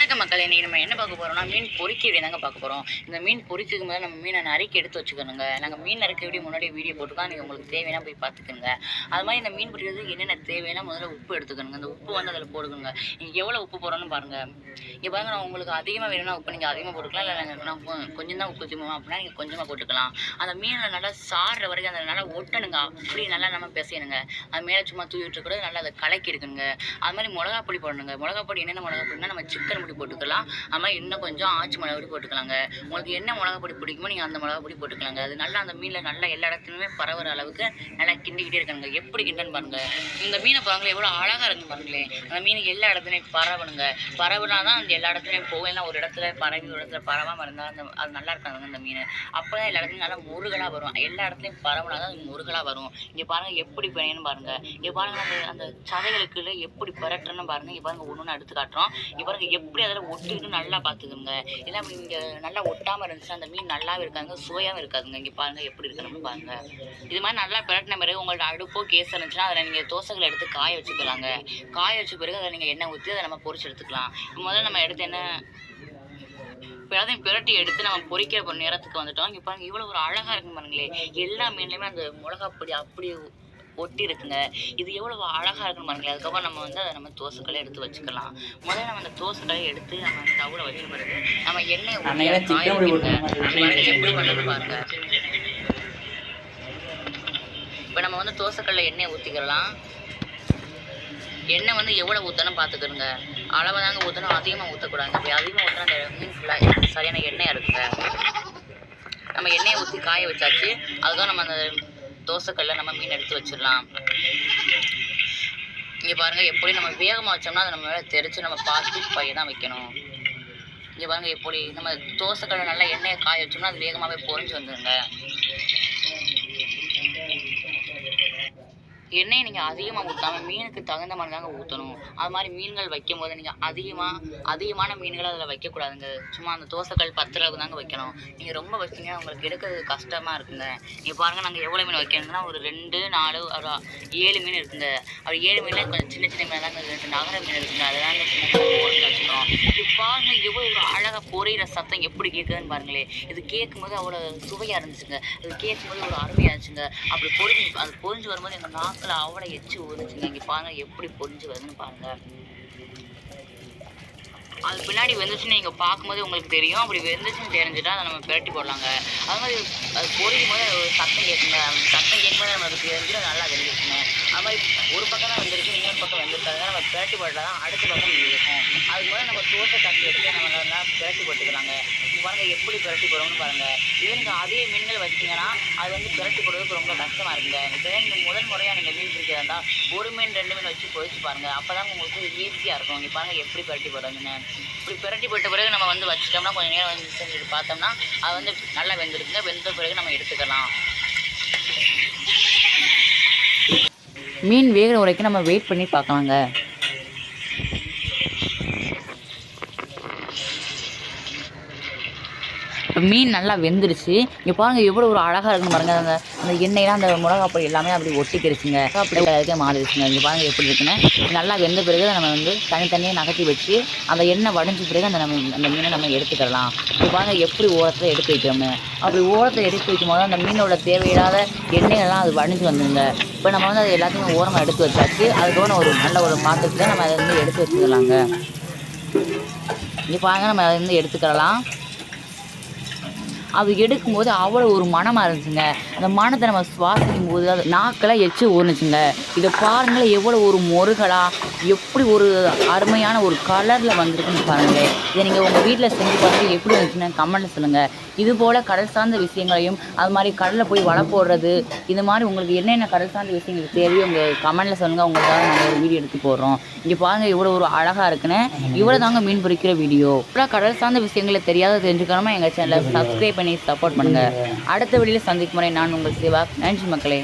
மக்கள் இன்றைக்கி நம்ம என்ன பார்க்க போகிறோம்னா மீன் பொரிக்க வீடியோ தாங்க பார்க்க போகிறோம் இந்த மீன் பொறிக்கும் முதல்ல நம்ம மீனை நறுக்கி எடுத்து வச்சுக்கணுங்க. நாங்கள் மீன் நறுக்க வீடியோ முன்னாடி வீடியோ போட்டுருக்கோம். நீங்கள் உங்களுக்கு தேவையான போய் பார்த்துக்கோங்க. அது மாதிரி இந்த மீன் பிடிக்கிறதுக்கு என்னென்ன தேவைன்னா முதல்ல உப்பு எடுத்துக்கணுங்க. அந்த உப்பு வந்து அதில் போடுக்கணுங்க நீங்கள் எவ்வளோ உப்பு போடுறோன்னு பாருங்கள் இங்கே பாருங்க நான் உங்களுக்கு அதிகமாக வேணும்னா உப்பு நீங்கள் அதிகமாக போட்டுக்கலாம். இல்லை நாங்கள் நான் கொஞ்சம் தான் உப்பு திமுவோம் அப்படின்னா நீங்கள் கொஞ்சமாக போட்டுக்கலாம். அந்த மீனில் நல்லா சாடுற வரைக்கும் அதை நல்லா ஒட்டணுங்க. அப்படி நல்லா நம்ம பிசையணுங்க. அது மேலே சும்மா தூவி கூட நல்லா அதை கலக்கி எடுக்கணுங்க. அது மாதிரி மிளகா பொடி போடணுங்க. மிளகா பொடி என்னென்ன மிளகா பொடினா நம்ம சிக்கன் மிளகாப்பொடி போட்டுக்கலாம். ஆமாம் இன்னும் கொஞ்சம் ஆச்சி மிளகாப்பொடி போட்டுக்கலாங்க. உங்களுக்கு என்ன மிளகாப்பொடி பிடிக்குமோ நீங்கள் அந்த மிளகாப்பொடி போட்டுக்கலாங்க. அது நல்லா அந்த மீனில் நல்லா எல்லா இடத்துலையுமே பரவுற அளவுக்கு நல்லா கிண்டிக்கிட்டே இருக்காங்க எப்படி கிண்டன்னு பாருங்கள் இந்த மீனை பாருங்களேன் எவ்வளோ அழகாக இருக்கு பாருங்களேன். அந்த மீன் எல்லா இடத்துலையும் பரவணுங்க. பரவுனா தான் அந்த எல்லா இடத்துலையும் போகும். ஒரு இடத்துல பரவி ஒரு இடத்துல பரவாமல் இருந்தால் அந்த அது நல்லா இருக்காங்க அந்த மீன். அப்போ தான் எல்லா இடத்துலையும் நல்லா முருகலாக வரும். எல்லா இடத்துலையும் பரவுனா தான் அது முருகலாக வரும். இங்கே பாருங்கள் எப்படி பிணையன்னு பாருங்கள் இங்கே பாருங்கள் அந்த அந்த சதைகளுக்குள்ள எப்படி பரட்டுறன்னு பாருங்கள் இங்கே பாருங்க ஒன்று ஒன்று எடுத்து காட்டுறோம். இங்கே பாருங்க எப்படி அதில் ஒட்டிருக்குன்னு நல்லா பார்த்துக்கோங்க? இல்லை இங்கே நல்லா ஒட்டாமல் இருந்துச்சுன்னா அந்த மீன் நல்லாவே இருக்காங்க சுவையாகவும் இருக்காதுங்க. இங்கே பாருங்கள் எப்படி இருக்கணும்னு பாருங்கள் இது மாதிரி நல்லா பிரட்டின பிறகு உங்கள்ட்ட அடுப்போ கேஸ் இருந்துச்சுன்னா அதில் நீங்கள் தோசைகளை எடுத்து காய வச்சுக்கலாங்க. காய வச்ச பிறகு அதை நீங்கள் எண்ணெய் ஊற்றி அதை நம்ம பொறிச்சு எடுத்துக்கலாம். முதல்ல நம்ம எடுத்து என்ன இப்போ பிரட்டி எடுத்து நம்ம பொறிக்கிற நேரத்துக்கு வந்துட்டோம். இங்கே பாருங்கள் இவ்வளோ ஒரு அழகாக இருக்கும் பாருங்களே. எல்லா மீன்லையுமே அந்த மிளகா பொடி அப்படி ஒட்டி இருக்குங்க இது எவ்வளவு அழகாக இருக்குன்னு பாருங்களேன். அதுக்கப்புறம் நம்ம வந்து அதை நம்ம தோசைக்கல்லை எடுத்து வச்சுக்கலாம். முதல்ல நம்ம அந்த தோசைக்கல்லை எடுத்து நம்ம ஸ்டவ்வில் வச்ச பிறகு நம்ம எண்ணெயை எப்படி பண்ணுறது பாருங்க. இப்போ நம்ம வந்து தோசைக்கல்ல எண்ணெயை ஊற்றிக்கலாம் எண்ணெய் வந்து எவ்வளோ ஊற்றணும் பார்த்துக்கணுங்க அளவை தாங்க ஊற்றணும் அதிகமாக ஊற்றக்கூடாதுங்க அப்படி அதிகமாக ஊற்றினா அந்த மீன் ஃபுல்லாக சரியான எண்ணெயாக இருக்குங்க. நம்ம எண்ணெயை ஊற்றி காய வச்சாச்சு. அதுதான் நம்ம அந்த தோசைக்கல்ல நம்ம மீன் எடுத்து வச்சிடலாம். இங்கே பாருங்கள் எப்படி நம்ம வேகமாக வச்சோம்னா அதை நம்ம மேலே தெரிச்சு நம்ம பார்த்து பைய தான் வைக்கணும். இங்கே பாருங்க எப்படி நம்ம தோசைக்கல்ல நல்லா எண்ணெயை காய வச்சோம்னா அது வேகமாகவே பொரிஞ்சு வந்துருங்க. எண்ணெயை நீங்கள் அதிகமாக ஊற்றாம மீனுக்கு தகுந்த மாதிரி தாங்க ஊற்றணும் அது மாதிரி மீன்கள் வைக்கும் போது நீங்கள் அதிகமாக அதிகமான மீன்களை அதில் வைக்கக்கூடாதுங்க. சும்மா அந்த தோசைக்கல் பத்து அளவுக்கு தாங்க வைக்கணும். நீங்கள் ரொம்ப வச்சிங்க உங்களுக்கு எடுக்கிறது கஷ்டமாக இருக்குங்க. நீங்கள் பாருங்கள் நாங்கள் எவ்வளோ மீன் வைக்கணும்னா ஒரு ரெண்டு நாலு ஒரு ஏழு மீன் இருக்குங்க. அப்படி ஏழு மீனில் கொஞ்சம் சின்ன சின்ன மீன் தாங்க ரெண்டு நகர மீன் இருக்குங்க. அதெல்லாம் வச்சுக்கிறோம் இது பாருங்கள் எவ்வளோ ஒரு அழகாக பொரியிற சத்தம் எப்படி கேட்குதுன்னு பாருங்களேன் இது கேட்கும்போது அவ்வளோ சுவையாக இருந்துச்சுங்க. அது கேட்கும்போது ஒரு அருமையாக இருந்துச்சுங்க. அப்படி பொரிஞ்சு அது பொரிஞ்சு வரும்போது எங்கள் நாக்கில் அவ்வளோ எச்சு ஊறுச்சுங்க இங்கே பாருங்க எப்படி பொரிஞ்சு வருதுன்னு பாருங்க. அது பின்னாடி வெந்துச்சுன்னு நீங்கள் பார்க்கும்போது உங்களுக்கு தெரியும். அப்படி வெந்துச்சுன்னு தெரிஞ்சுட்டா அதை நம்ம பிரட்டி போடலாங்க. அது மாதிரி அது பொரியும் போது ஒரு சத்தம் கேட்குங்க சத்தம் கேட்கும்போது நம்மளுக்கு தெரிஞ்சுட்டு நல்லா வெந்துருச்சுங்க. அது மாதிரி ஒரு பக்கம் தான் வெந்திருக்கு இன்னொரு பக்கம் வெந்திருக்காது நம்ம பிரட்டி போட்டால் தான் அடுத்த பக்கம் இருக்கும் அதுக்கு மாதிரி நம்ம தோசை தட்டி எடுத்து நம்ம நல்லா பிரட்டி போட்டுக்கலாங்க. பாருங்கள் பாருங்க எப்படி பிரட்டி போடுறோம்னு பாருங்க. இவங்க நீங்கள் அதே மீன்கள் வச்சீங்கன்னா அது வந்து பிரட்டி போடுறதுக்கு ரொம்ப கஷ்டமாக இருக்குங்க. இப்போ வேண்டாம். ஒரு மீன் ரெண்டு மீன் வச்சு பொறிச்சு பாருங்க. அப்போ தான் உங்களுக்கு ஈஸியாக இருக்கும். இங்கே பாருங்கள் எப்படி பிரட்டி போடுறதுன்னு இப்படி பிரட்டி போட்ட பிறகு நம்ம வந்து வச்சிட்டோம்னா கொஞ்சம் நேரம் வந்து செஞ்சுட்டு பார்த்தோம்னா அது வந்து நல்லா வெந்திருக்குங்க வெந்த பிறகு நம்ம எடுத்துக்கலாம். மீன் வேகிற வரைக்கும் நம்ம வெயிட் பண்ணி பார்க்கலாங்க. இப்போ மீன் நல்லா வெந்துருச்சு. இங்கே பாருங்கள் எவ்வளோ ஒரு அழகாக இருக்குன்னு பாருங்கள் அந்த அந்த எண்ணெயெலாம் அந்த மிளகா பொடி எல்லாமே அப்படி ஒட்டிக்கிருச்சுங்க. அப்படி அதுக்கே மாறிடுச்சுங்க இங்கே பாருங்கள் எப்படி இருக்குன்னு. நல்லா வெந்த பிறகு நம்ம வந்து தனித்தனியாக நகர்த்தி வச்சு அந்த எண்ணெய் வடிஞ்ச பிறகு அந்த நம்ம அந்த மீனை நம்ம எடுத்துக்கலாம். இப்போ பாருங்கள் எப்படி ஓரத்தில் எடுத்து வைக்கிறோம்னு. அப்படி ஓரத்தில் எடுத்து வைக்கும் போது அந்த மீனோட தேவையில்லாத எண்ணெயெல்லாம் அது வடிஞ்சு வந்துருங்க. இப்போ நம்ம வந்து அது எல்லாத்தையும் ஓரமாக எடுத்து வச்சாச்சு. அதுக்கப்புறம் ஒரு நல்ல ஒரு பாத்திரத்தில் நம்ம அதை வந்து எடுத்து வச்சுக்கலாங்க இங்கே பாருங்கள் நம்ம அதை வந்து எடுத்துக்கலாம். அது எடுக்கும்போது அவ்வளோ ஒரு மனமாக இருந்துச்சுங்க. அந்த மனத்தை நம்ம சுவாசிக்கும் போது அது நாக்கெல்லாம் எச்சு ஊறுனுச்சுங்க இதை பாருங்களேன் எவ்வளோ ஒரு முருகலாக எப்படி ஒரு அருமையான ஒரு கலரில் வந்திருக்குன்னு பாருங்களேன். இதை நீங்கள் உங்கள் வீட்டில் செஞ்சு பார்த்து எப்படி வந்துச்சுன்னு கமெண்ட்டில் சொல்லுங்கள் இது போல் கடல் சார்ந்த விஷயங்களையும் அது மாதிரி கடலில் போய் வலை போடுறது இது மாதிரி உங்களுக்கு என்னென்ன கடல் சார்ந்த விஷயங்கள் தேவையோ உங்கள் கமெண்ட்டில் சொல்லுங்கள் உங்களுக்காக நாங்கள் ஒரு வீடியோ எடுத்து போடுறோம். இங்கே பாருங்கள் இவ்வளோ ஒரு அழகாக இருக்குன்னு. இவ்வளோ தாங்க மீன் பிடிக்கிற வீடியோ. இவ்வளோ கடல் சார்ந்த விஷயங்களை தெரியாத தெரிஞ்சுக்கணுமா எங்கள் சேனலை சப்ஸ்கிரைப் பண்ணி சப்போர்ட் பண்ணுங்கள் அடுத்த வீடியோவில் சந்திக்கும் முறை நான் உங்கள் சிவா. நன்றி மக்களே.